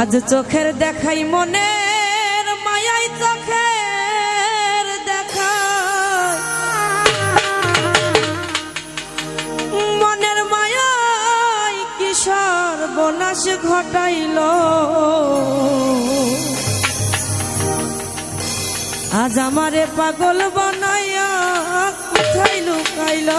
আজ চোখের দেখাই মনের মায়াই চোখের দেখা। মনের মায়াই কিশোর বনাশ ঘটাইল? আজ আমারে পাগল বানাইয়া কোথায় লুকাইল?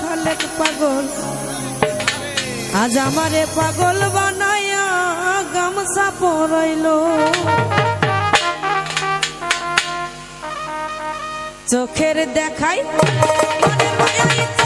খালেক পাগল। আজ আমারে পাগল বানাইয়া গামছা পরাইল চোখের দেখাই মনে মায়াই